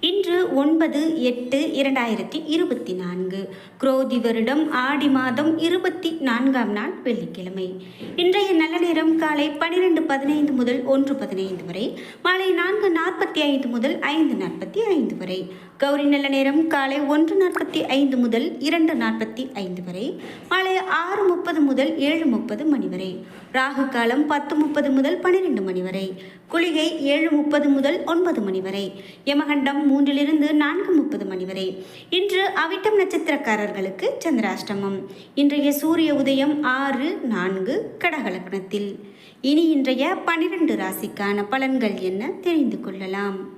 இன்று ஒன்பது எட்டு இரண்டாயிரத்தி இருபத்தி நான்கு. குரோதி வருடம் ஆடி மாதம் இருபத்தி நான்காம் நாள் வெள்ளிக்கிழமை. இன்றைய நல்ல நேரம் காலை பனிரெண்டு பதினைந்து முதல் ஒன்று பதினைந்து வரை மாலை நான்கு நாற்பத்தி ஐந்து முதல் ஐந்து நாற்பத்தி ஐந்து வரை. கௌரி நல்ல நேரம் காலை ஒன்று நாற்பத்தி ஐந்து முதல் இரண்டு நாற்பத்தி ஐந்து வரை மாலை ஆறு முப்பது முதல் ஏழு முப்பது மணி வரை. ராகு காலம் பத்து முப்பது முதல் பன்னிரெண்டு மணி வரை. குளிகை ஏழு முப்பது முதல் ஒன்பது மணி வரை. யமகண்டம் மூன்றிலிருந்து நான்கு முப்பது மணி வரை. இன்று அவிட்டம் நட்சத்திரக்காரர்களுக்கு சந்திராஷ்டமம். இன்றைய சூரிய உதயம் ஆறு நான்கு கடகலக்கணத்தில் இனி இன்றைய பன்னிரண்டு ராசிக்கான பலன்கள் என்ன தெரிந்து கொள்ளலாம்.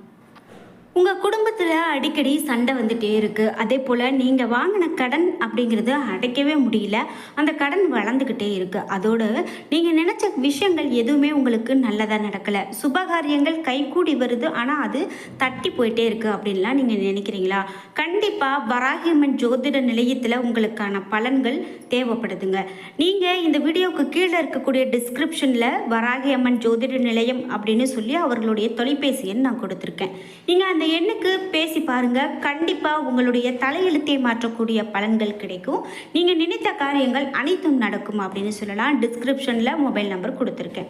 உங்கள் குடும்பத்தில் அடிக்கடி சண்டை வந்துட்டே இருக்குது அதே போல் நீங்கள் வாங்கின கடன் அப்படிங்கிறது அடைக்கவே முடியல. அந்த கடன் வளர்ந்துக்கிட்டே இருக்குது அதோடு நீங்கள் நினச்ச விஷயங்கள் எதுவுமே உங்களுக்கு நல்லதாக நடக்கலை. சுபகாரியங்கள் கைகூடி வருது. ஆனால் அது தட்டி போயிட்டே இருக்குது அப்படின்லாம் நீங்கள் நினைக்கிறீங்களா? கண்டிப்பாக வராகியம்மன் ஜோதிட நிலையத்தில் உங்களுக்கான பலன்கள் தேவைப்படுதுங்க. நீங்கள் இந்த வீடியோவுக்கு கீழே இருக்கக்கூடிய டிஸ்கிரிப்ஷனில் வராகியம்மன் ஜோதிட நிலையம் அப்படின்னு சொல்லி அவர்களுடைய தொலைபேசி எண் நான் கொடுத்துருக்கேன். நீங்கள் அந்த எண்ணுக்கு பேசி பாருங்கள் கண்டிப்பாக உங்களுடைய தலையெழுத்தை மாற்றக்கூடிய பலன்கள் கிடைக்கும். நீங்கள் நினைத்த காரியங்கள் அனைத்தும் நடக்கும் அப்படின்னு சொல்லலாம். டிஸ்கிரிப்ஷனில் மொபைல் நம்பர் கொடுத்துருக்கேன்.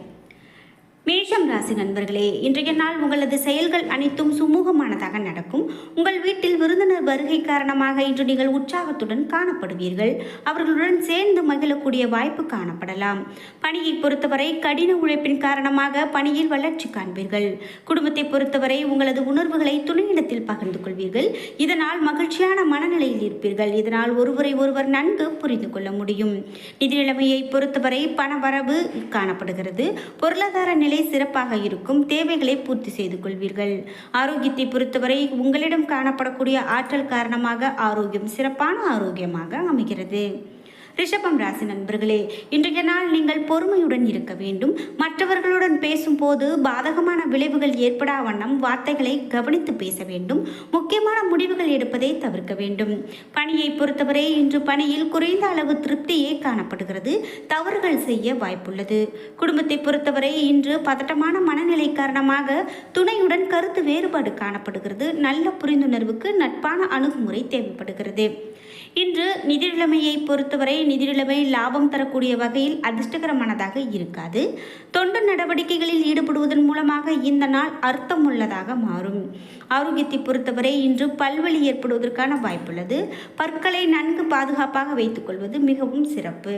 மேஷம் ராசி நண்பர்களே இன்றைய நாள் உங்களது செயல்கள் அனைத்தும் சுமூகமானதாக நடக்கும். உங்கள் வீட்டில் விருந்தினர் வருகை காரணமாக இன்று நீங்கள் உற்சாகத்துடன் காணப்படுவீர்கள். அவர்களுடன் சேர்ந்து மகிழக்கூடிய வாய்ப்பு காணப்படலாம். பணியை பொறுத்தவரை கடின உழைப்பின் காரணமாக பணியில் வளர்ச்சி காண்பீர்கள். குடும்பத்தை பொறுத்தவரை உங்களது உணர்வுகளை துணையிடத்தில் பகிர்ந்து கொள்வீர்கள். இதனால் மகிழ்ச்சியான மனநிலையில் இருப்பீர்கள். இதனால் ஒருவரை ஒருவர் நன்கு புரிந்து கொள்ள முடியும். நிதி நிலைமையை பொறுத்தவரை பண வரவு காணப்படுகிறது. பொருளாதார நிலை சிறப்பாக இருக்கும் தேவைகளை பூர்த்தி செய்து கொள்வீர்கள். ஆரோக்கியத்தை பொறுத்தவரை உங்களிடம் காணப்படக்கூடிய ஆற்றல் காரணமாக ஆரோக்கியம் சிறப்பான ஆரோக்கியமாக அமைகிறது. ரிஷபம் ராசி நண்பர்களே இன்றைய நாள் நீங்கள் பொறுமையுடன் இருக்க வேண்டும். மற்றவர்களுடன் பேசும்போது பாதகமான விளைவுகள் ஏற்படா வண்ணம் வார்த்தைகளை கவனித்து பேச வேண்டும். முக்கியமான முடிவுகள் எடுப்பதை தவிர்க்க வேண்டும். பணியை பொறுத்தவரை இன்று பணியில் குறைந்த அளவு திருப்தியே காணப்படுகிறது. தவறுகள் செய்ய வாய்ப்புள்ளது. குடும்பத்தை பொறுத்தவரை இன்று பதட்டமான மனநிலை காரணமாக துணையுடன் கருத்து வேறுபாடு காணப்படுகிறது. நல்ல புரிந்துணர்வுக்கு நட்பான அணுகுமுறை தேவைப்படுகிறது. இன்று நிதிநிலைமையை பொறுத்தவரை நிதிநிலைமை லாபம் தரக்கூடிய வகையில் அதிர்ஷ்டகரமானதாக இருக்காது. தொண்டு நடவடிக்கைகளில் ஈடுபடுவதன் மூலமாக இந்த நாள் அர்த்தம் உள்ளதாக மாறும். ஆரோக்கியத்தை பொறுத்தவரை இன்று பல்வழி ஏற்படுவதற்கான வாய்ப்புள்ளது. பற்களை நன்கு பாதுகாப்பாக வைத்துக்கொள்வது மிகவும் சிறப்பு.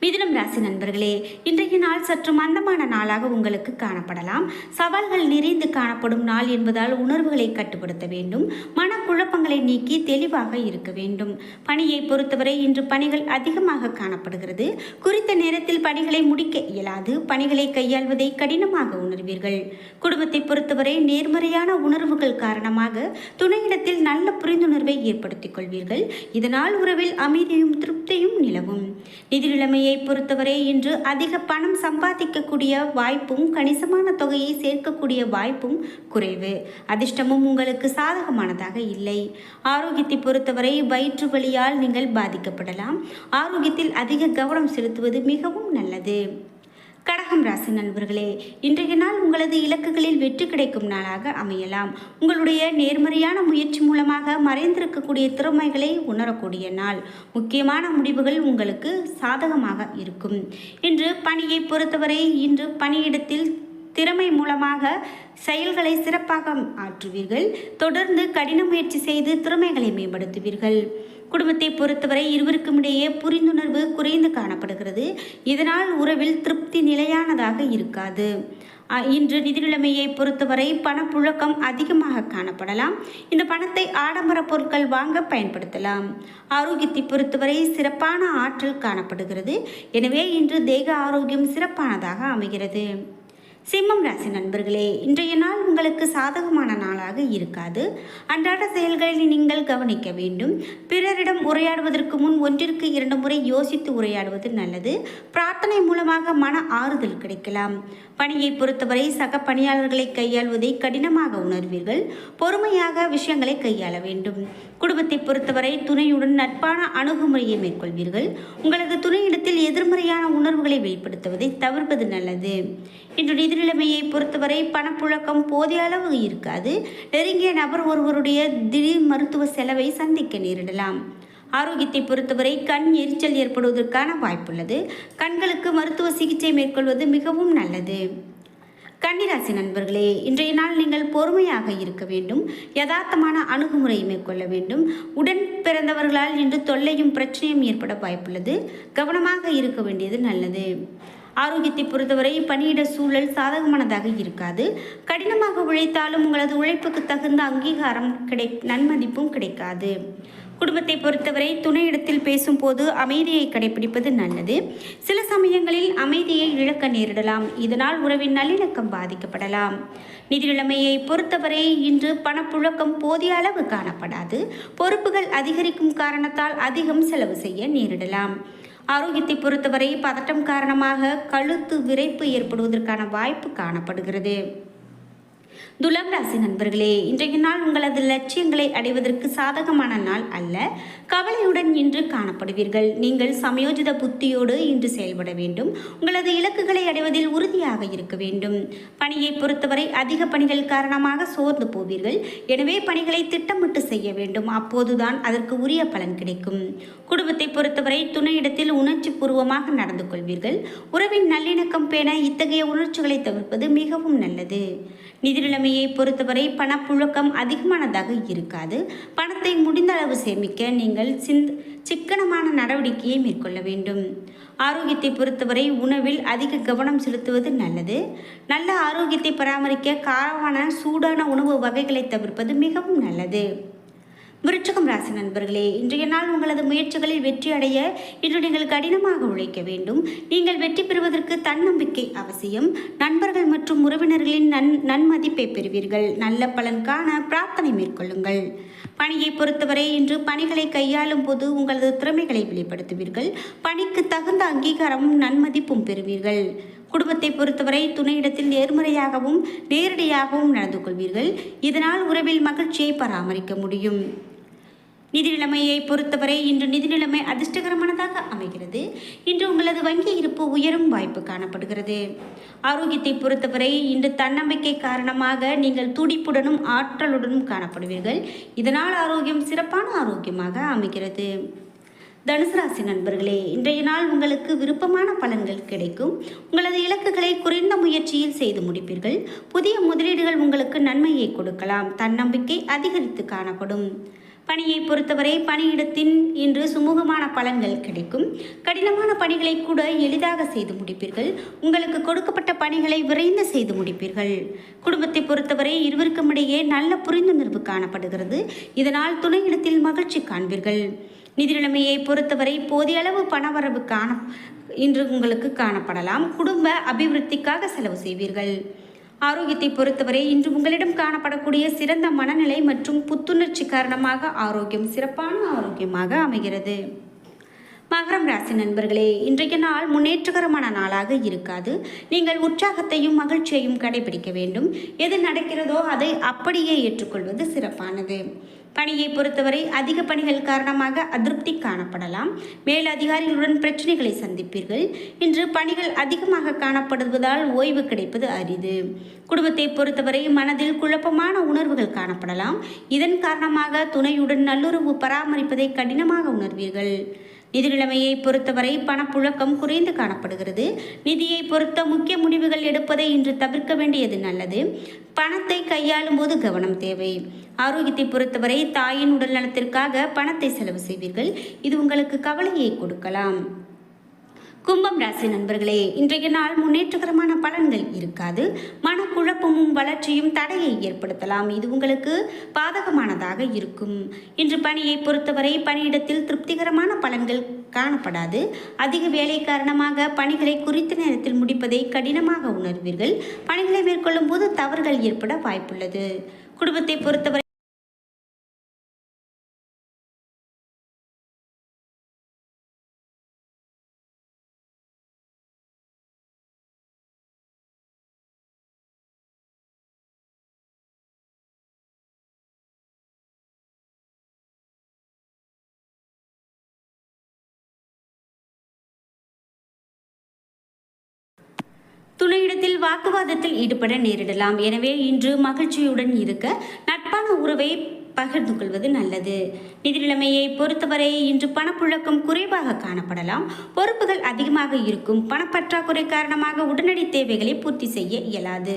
மிதுனம் ராசி நண்பர்களே இன்றைய நாள் சற்று மந்தமான நாளாக உங்களுக்கு காணப்படலாம். சவால்கள் நிறைந்து காணப்படும் நாள் என்பதால் உணர்வுகளை கட்டுப்படுத்த வேண்டும். குழப்பங்களை நீக்கி தெளிவாக இருக்க வேண்டும். பணியை பொறுத்தவரை இன்று பணிகள் அதிகமாக காணப்படுகிறது. குறித்த நேரத்தில் பணிகளை முடிக்க இயலாது. பணிகளை கையாள்வதை கடினமாக உணர்வீர்கள். குடும்பத்தை பொறுத்தவரை நேர்மறையான உணர்வுகள் காரணமாக துணையிடத்தில் நல்ல புரிந்துணர்வை ஏற்படுத்திக் கொள்வீர்கள். இதனால் உறவில் அமைதியும் திருப்தியும் நிலவும். நிதி நிலைமையை பொறுத்தவரை இன்று அதிக பணம் சம்பாதிக்கக்கூடிய வாய்ப்பும் கணிசமான தொகையை சேர்க்கக்கூடிய வாய்ப்பும் குறைவு. அதிர்ஷ்டமும் உங்களுக்கு சாதகமானதாக இல்லை. இல்லை. ஆரோக்கியத்தை பொறுத்தவரை வயிற்று வலியால் நீங்கள் பாதிக்கப்படலாம். ஆரோக்கியத்தில் அதிக கவனம் செலுத்துவது மிகவும் நல்லது. கடகம் ராசி நண்பர்களே இன்றைய நாள் உங்களது இலக்குகளில் வெற்றி கிடைக்கும் நாளாக அமையலாம். உங்களுடைய நேர்மறையான முயற்சி மூலமாக மறைந்திருக்கக்கூடிய திறமைகளை உணரக்கூடிய நாள். முக்கியமான முடிவுகள் உங்களுக்கு சாதகமாக இருக்கும். இன்று பணியை பொறுத்தவரை இன்று பணியிடத்தில் திறமை மூலமாக செயல்களை சிறப்பாக ஆற்றுவீர்கள். தொடர்ந்து கடின முயற்சி செய்து திறமைகளை மேம்படுத்துவீர்கள். குடும்பத்தை பொறுத்தவரை இருவருக்கும் இடையே புரிந்துணர்வு குறைந்து காணப்படுகிறது. இதனால் உறவில் திருப்தி நிலையானதாக இருக்காது. இன்று நிதி நிலைமையை பொறுத்தவரை பணப்புழக்கம் அதிகமாக காணப்படலாம். இந்த பணத்தை ஆடம்பர பொருட்கள் வாங்க பயன்படுத்தலாம். ஆரோக்கியத்தை பொறுத்தவரை சிறப்பான ஆற்றல் காணப்படுகிறது. எனவே இன்று தேக ஆரோக்கியம் சிறப்பானதாக அமைகிறது. சிம்மம் ராசி நண்பர்களே இன்றைய நாள் உங்களுக்கு சாதகமான நாளாக இருக்காது. அன்றாட செயல்களில் நீங்கள் கவனிக்க வேண்டும். பிறரிடம் உரையாடுவதற்கு முன் ஒன்றிற்கு இரண்டு முறை யோசித்து உரையாடுவது நல்லது. பிரார்த்தனை மூலமாக மன ஆறுதல் கிடைக்கலாம். பணியை பொறுத்தவரை சக பணியாளர்களை கையாள்வதை கடினமாக உணர்வீர்கள். பொறுமையாக விஷயங்களை கையாள வேண்டும். குடும்பத்தை பொறுத்தவரை துணையுடன் நட்பான அணுகுமுறையை மேற்கொள்வீர்கள். உங்களது துணையிடத்தில் எதிர்மறையான உணர்வுகளை வெளிப்படுத்துவதை தவிர்ப்பது நல்லது. இன்று நிதி நிலைமையை பொறுத்தவரை பணப்புழக்கம் போதிய அளவு இருக்காது. நெருங்கிய நபர் ஒருவருடைய திடீர் மருத்துவ செலவை சந்திக்க நேரிடலாம். ஆரோக்கியத்தை பொறுத்தவரை கண் எரிச்சல் ஏற்படுவதற்கான வாய்ப்புள்ளது. கண்களுக்கு மருத்துவ சிகிச்சை மேற்கொள்வது மிகவும் நல்லது. கன்னிராசி நண்பர்களே இன்றைய நாள் நீங்கள் பொறுமையாக இருக்க வேண்டும். யதார்த்தமான அணுகுமுறையை மேற்கொள்ள வேண்டும். உடன் பிறந்தவர்களால் இன்று தொல்லையும் பிரச்சனையும் ஏற்பட வாய்ப்புள்ளது. கவனமாக இருக்க வேண்டியது நல்லது. ஆரோக்கியத்தை பொறுத்தவரை பணியிட சூழல் சாதகமானதாக இருக்காது. கடினமாக உழைத்தாலும் உங்களது உழைப்புக்கு தகுந்த அங்கீகாரம் கிடை நன்மதிப்பும் கிடைக்காது. குடும்பத்தை பொறுத்தவரை துணையிடத்தில் பேசும்போது அமைதியை கடைபிடிப்பது நல்லது. சில சமயங்களில் அமைதியை இழக்க நேரிடலாம். இதனால் உறவின் நல்லிணக்கம் பாதிக்கப்படலாம். நிதிநிலைமையை பொறுத்தவரை இன்று பணப்புழக்கம் போதிய அளவு காணப்படாது. பொறுப்புகள் அதிகரிக்கும் காரணத்தால் அதிகம் செலவு செய்ய நேரிடலாம். ஆரோக்கியத்தை பொறுத்தவரை பதட்டம் காரணமாக கழுத்து விரைப்பு ஏற்படுவதற்கான வாய்ப்பு காணப்படுகிறது. துலாம் ராசி நண்பர்களே இன்றைய நாள் உங்களது லட்சியங்களை அடைவதற்கு சாதகமான நாள் அல்ல. கவலையுடன் இன்று காணப்படுவீர்கள். நீங்கள் சமயோஜித புத்தியோடு இன்று செயல்பட வேண்டும். உங்களது இலக்குகளை அடைவதில் உறுதியாக இருக்க வேண்டும். பணியை பொறுத்தவரை அதிக பணிகள் காரணமாக சோர்ந்து போவீர்கள். எனவே பணிகளை திட்டமிட்டு செய்ய வேண்டும். அப்போதுதான் அதற்கு உரிய பலன் கிடைக்கும். குடும்பத்தை பொறுத்தவரை துணையிடத்தில் உணர்ச்சி பூர்வமாக நடந்து கொள்வீர்கள். உறவின் நல்லிணக்கம் பேண இத்தகைய உணர்ச்சிகளை தவிர்ப்பது மிகவும் நல்லது. நிதி நிலைமையை பொறுத்தவரை பணப்புழக்கம் அதிகமானதாக இருக்காது. பணத்தை முடிந்த அளவு சேமிக்க நீங்கள் சிந்த் சிக்கனமான நடவடிக்கையை மேற்கொள்ள வேண்டும். ஆரோக்கியத்தை பொறுத்தவரை உணவில் அதிக கவனம் செலுத்துவது நல்லது. நல்ல ஆரோக்கியத்தை பராமரிக்க காரமான சூடான உணவு வகைகளை தவிர்ப்பது மிகவும் நல்லது. விருச்சகம் ராசி நண்பர்களே இன்றைய நாள் உங்களது முயற்சிகளில் வெற்றி அடைய இன்று நீங்கள் கடினமாக உழைக்க வேண்டும். நீங்கள் வெற்றி பெறுவதற்கு தன்னம்பிக்கை அவசியம். நண்பர்கள் மற்றும் உறவினர்களின் நன் நன்மதிப்பை பெறுவீர்கள். நல்ல பலன் காண பிரார்த்தனை மேற்கொள்ளுங்கள். பணியை பொறுத்தவரை இன்று பணிகளை கையாளும் போது உங்களது திறமைகளை வெளிப்படுத்துவீர்கள். பணிக்கு தகுந்த அங்கீகாரமும் நன்மதிப்பும் பெறுவீர்கள். குடும்பத்தை பொறுத்தவரை துணையிடத்தில் நேர்மறையாகவும் நேரடியாகவும் நடந்து கொள்வீர்கள். இதனால் உறவில் மகிழ்ச்சியை பராமரிக்க முடியும். நிதி நிலைமையை பொறுத்தவரை இன்று நிதி நிலைமை அதிர்ஷ்டகரமானதாக அமைகிறது. இன்று உங்களது வங்கி இருப்பு உயரும் வாய்ப்பு காணப்படுகிறது. ஆரோக்கியத்தை பொறுத்தவரை இன்று தன்னம்பிக்கை காரணமாக நீங்கள் துடிப்புடனும் ஆற்றலுடனும் காணப்படுவீர்கள். இதனால் ஆரோக்கியம் சிறப்பான ஆரோக்கியமாக அமைகிறது. தனுசு ராசி நண்பர்களே இன்றைய நாள் உங்களுக்கு விருப்பமான பலன்கள் கிடைக்கும். உங்களது இலக்குகளை குறைந்த முயற்சியில் செய்து முடிப்பீர்கள். புதிய முதலீடுகள் உங்களுக்கு நன்மையை கொடுக்கலாம். தன்னம்பிக்கை அதிகரித்து காணப்படும். பணியை பொறுத்தவரை பணியிடத்தின் இன்று சுமூகமான பலன்கள் கிடைக்கும். கடினமான பணிகளை கூட எளிதாக செய்து முடிப்பீர்கள். உங்களுக்கு கொடுக்கப்பட்ட பணிகளை விரைந்து செய்து முடிப்பீர்கள். குடும்பத்தை பொறுத்தவரை இருவருக்கும் இடையே நல்ல புரிந்துணர்வு காணப்படுகிறது. இதனால் துணையிடத்தில் மகிழ்ச்சி காண்பீர்கள். நிதி நிலைமையை பொறுத்தவரை போதிய அளவு பணவரவு காண இன்று உங்களுக்கு காணப்படலாம். குடும்ப அபிவிருத்திக்காக செலவு செய்வீர்கள். ஆரோக்கியத்தை பொறுத்தவரை இன்று உங்களிடம் காணப்படக்கூடிய சிறந்த மனநிலை மற்றும் புத்துணர்ச்சி காரணமாக ஆரோக்கியம் சிறப்பான ஆரோக்கியமாக அமைகிறது. மகரம் ராசி நண்பர்களே இன்றைய நாள் முன்னேற்றகரமான நாளாக இருக்காது. நீங்கள் உற்சாகத்தையும் மகிழ்ச்சியையும் கடைபிடிக்க வேண்டும். எது நடக்கிறதோ அதை அப்படியே ஏற்றுக்கொள்வது சிறப்பானது. பணியை பொறுத்தவரை அதிக பணிகள் காரணமாக அதிருப்தி காணப்படலாம். மேல் அதிகாரிகளுடன் பிரச்சனைகளை சந்திப்பீர்கள். இன்று பணிகள் அதிகமாக காணப்படுவதால் ஓய்வு கிடைப்பது அரிது. குடும்பத்தை பொறுத்தவரை மனதில் குழப்பமான உணர்வுகள் காணப்படலாம். இதன் காரணமாக துணையுடன் நல்லுறவு பராமரிப்பதை கடினமாக உணர்வீர்கள். நிதிநிலைமையை பொறுத்தவரை பணப்புழக்கம் குறைந்து காணப்படுகிறது. நிதியை பொறுத்த முக்கிய முடிவுகள் எடுப்பதை இன்று தவிர்க்க வேண்டியது நல்லது. பணத்தை கையாளும் போது கவனம் தேவை. ஆரோக்கியத்தை பொறுத்தவரை தாயின் உடல் நலத்திற்காக பணத்தை செலவு செய்வீர்கள். இது உங்களுக்கு கவலையை கொடுக்கலாம். கும்பம் ராசி நண்பர்களே இன்றைய நாள் முன்னேற்றகரமான பலன்கள் இருக்காது. மனக்குழப்பமும் வளர்ச்சியும் தடையை ஏற்படுத்தலாம். இது உங்களுக்கு பாதகமானதாக இருக்கும். இன்று பணியை பொறுத்தவரை பணியிடத்தில் திருப்திகரமான பலன்கள் காணப்படாது. அதிக வேலை காரணமாக பணிகளை குறித்த நேரத்தில் முடிப்பதை கடினமாக உணர்வீர்கள். பணிகளை மேற்கொள்ளும் போது தவறுகள் ஏற்பட வாய்ப்புள்ளது. குடும்பத்தை பொறுத்தவரை துணையிடத்தில் வாக்குவாதத்தில் ஈடுபட நேரிடலாம். எனவே இன்று மகிழ்ச்சியுடன் இருக்க நட்பான உறவை பகிர்ந்து கொள்வது நல்லது. நிதிநிலைமையை பொறுத்தவரை இன்று பணப்புழக்கம் குறைவாக காணப்படலாம். பொறுப்புகள் அதிகமாக இருக்கும். பணப்பற்றாக்குறை காரணமாக உடனடி தேவைகளை பூர்த்தி செய்ய இயலாது.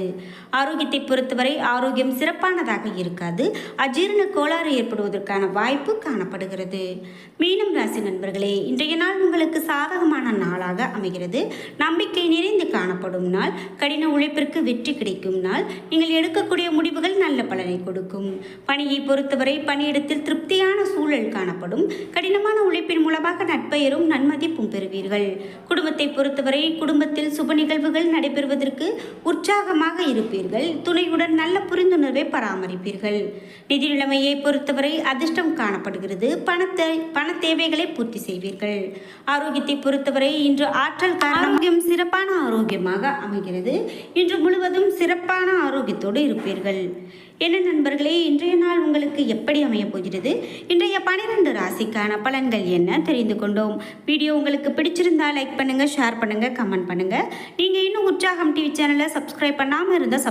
ஆரோக்கியத்தை பொறுத்தவரை ஆரோக்கியம் சிறப்பானதாக இருக்காது. அஜீரண கோளாறு ஏற்படுவதற்கான வாய்ப்பு காணப்படுகிறது. மீனம் ராசி நண்பர்களே இன்றைய நாள் உங்களுக்கு சாதகமான நாளாக அமைகிறது. நம்பிக்கை நிறைந்து காணப்படும் நாள். கடின உழைப்பிற்கு வெற்றி கிடைக்கும் நாள். நீங்கள் எடுக்கக்கூடிய முடிவுகள் நல்ல பலனை கொடுக்கும். பணியை பொறுத்தவரை பணியிடத்தில் திருப்தியான சூழல் காணப்படும். கடினமான உழைப்பின் மூலமாக நட்பெயரும் நன்மதிப்பும் பெறுவீர்கள். குடும்பத்தை பொறுத்தவரை குடும்பத்தில் சுப நிகழ்வுகள் நடைபெறுவதற்கு உற்சாகமாக இருப்பீர்கள். துணையுடன் நல்ல புரிந்துணர்வை பராமரிப்பீர்கள். நிதி நிலைமையை பொறுத்தவரை அதிர்ஷ்டம் காணப்படுகிறது. பணத்தை பண தேவைகளை பூர்த்தி செய்வீர்கள். ஆரோக்கியத்தை பொறுத்தவரை இன்று ஆற்றல் ஆரோக்கியம் சிறப்பான ஆரோக்கியமாக அமைகிறது. இன்று முழுவதும் சிறப்பான ஆரோக்கியத்தோடு இருப்பீர்கள். என்ன நண்பர்களே இன்றைய நாள் உங்களுக்கு எப்படி அமையப் போகிறது? இன்றைய பனிரெண்டு ராசிக்கான பலன்கள் என்ன தெரிந்து கொண்டோம். வீடியோ உங்களுக்கு பிடிச்சிருந்தா லைக் பண்ணுங்கள் ஷேர் பண்ணுங்கள் கமெண்ட் பண்ணுங்க. நீங்கள் இன்னும் உற்சாகம் டிவி சேனலை சப்ஸ்கிரைப் பண்ணாமல் இருந்தால்